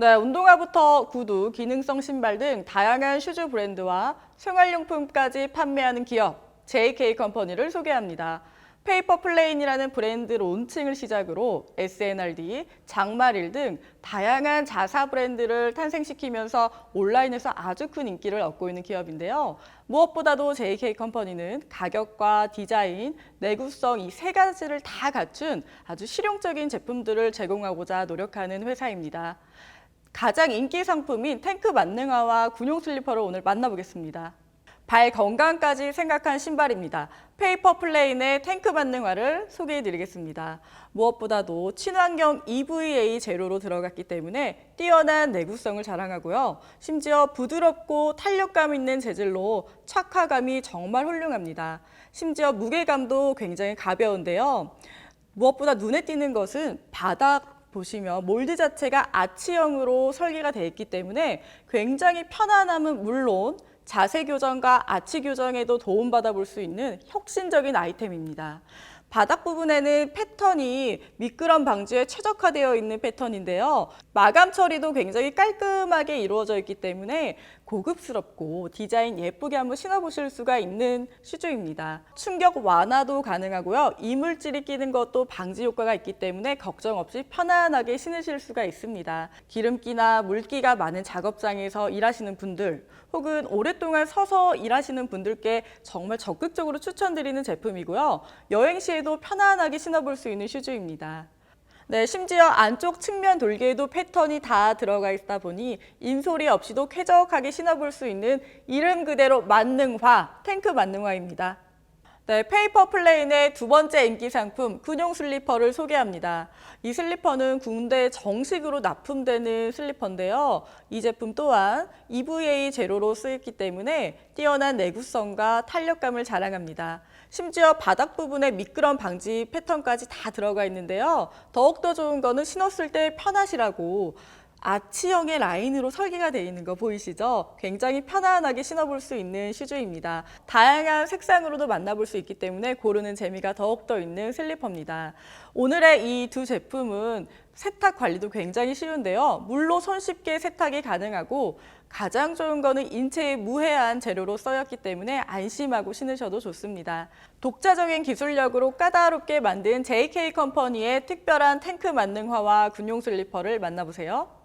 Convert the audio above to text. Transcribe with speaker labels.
Speaker 1: 네, 운동화부터 구두, 기능성 신발 등 다양한 슈즈 브랜드와 생활용품까지 판매하는 기업 JK 컴퍼니를 소개합니다. 페이퍼 플레인이라는 브랜드 론칭을 시작으로 SNRD, 장마릴 등 다양한 자사 브랜드를 탄생시키면서 온라인에서 아주 큰 인기를 얻고 있는 기업인데요. 무엇보다도 JK 컴퍼니는 가격과 디자인, 내구성 이 세 가지를 다 갖춘 아주 실용적인 제품들을 제공하고자 노력하는 회사입니다. 가장 인기 상품인 탱크 만능화와 군용 슬리퍼를 오늘 만나보겠습니다. 발 건강까지 생각한 신발입니다. 페이퍼 플레인의 탱크 만능화를 소개해 드리겠습니다. 무엇보다도 친환경 EVA 재료로 들어갔기 때문에 뛰어난 내구성을 자랑하고요. 심지어 부드럽고 탄력감 있는 재질로 착화감이 정말 훌륭합니다. 심지어 무게감도 굉장히 가벼운데요. 무엇보다 눈에 띄는 것은 바닥 보시면 몰드 자체가 아치형으로 설계가 되어 있기 때문에 굉장히 편안함은 물론 자세 교정과 아치 교정에도 도움받아 볼 수 있는 혁신적인 아이템입니다. 바닥 부분에는 패턴이 미끄럼 방지에 최적화되어 있는 패턴인데요. 마감 처리도 굉장히 깔끔하게 이루어져 있기 때문에 고급스럽고 디자인 예쁘게 한번 신어보실 수가 있는 슈즈입니다. 충격 완화도 가능하고요. 이물질이 끼는 것도 방지 효과가 있기 때문에 걱정 없이 편안하게 신으실 수가 있습니다. 기름기나 물기가 많은 작업장에서 일하시는 분들 혹은 오랫동안 서서 일하시는 분들께 정말 적극적으로 추천드리는 제품이고요. 여행 시에 도 편안하게 신어볼 수 있는 슈즈입니다. 네, 심지어 안쪽 측면 돌개에도 패턴이 다 들어가 있다 보니 인소리 없이도 쾌적하게 신어볼 수 있는 이름 그대로 만능화, 탱크 만능화입니다. 네, 페이퍼 플레인의 두 번째 인기 상품 군용 슬리퍼를 소개합니다. 이 슬리퍼는 군대에 정식으로 납품되는 슬리퍼인데요. 이 제품 또한 EVA 재료로 쓰였기 때문에 뛰어난 내구성과 탄력감을 자랑합니다. 심지어 바닥 부분에 미끄럼 방지 패턴까지 다 들어가 있는데요. 더욱더 좋은 거는 신었을 때 편하시라고 아치형의 라인으로 설계가 되어 있는 거 보이시죠? 굉장히 편안하게 신어볼 수 있는 슈즈입니다. 다양한 색상으로도 만나볼 수 있기 때문에 고르는 재미가 더욱더 있는 슬리퍼입니다. 오늘의 이 두 제품은 세탁 관리도 굉장히 쉬운데요. 물로 손쉽게 세탁이 가능하고 가장 좋은 거는 인체에 무해한 재료로 쓰였기 때문에 안심하고 신으셔도 좋습니다. 독자적인 기술력으로 까다롭게 만든 JK 컴퍼니의 특별한 탱크 만능화와 군용 슬리퍼를 만나보세요.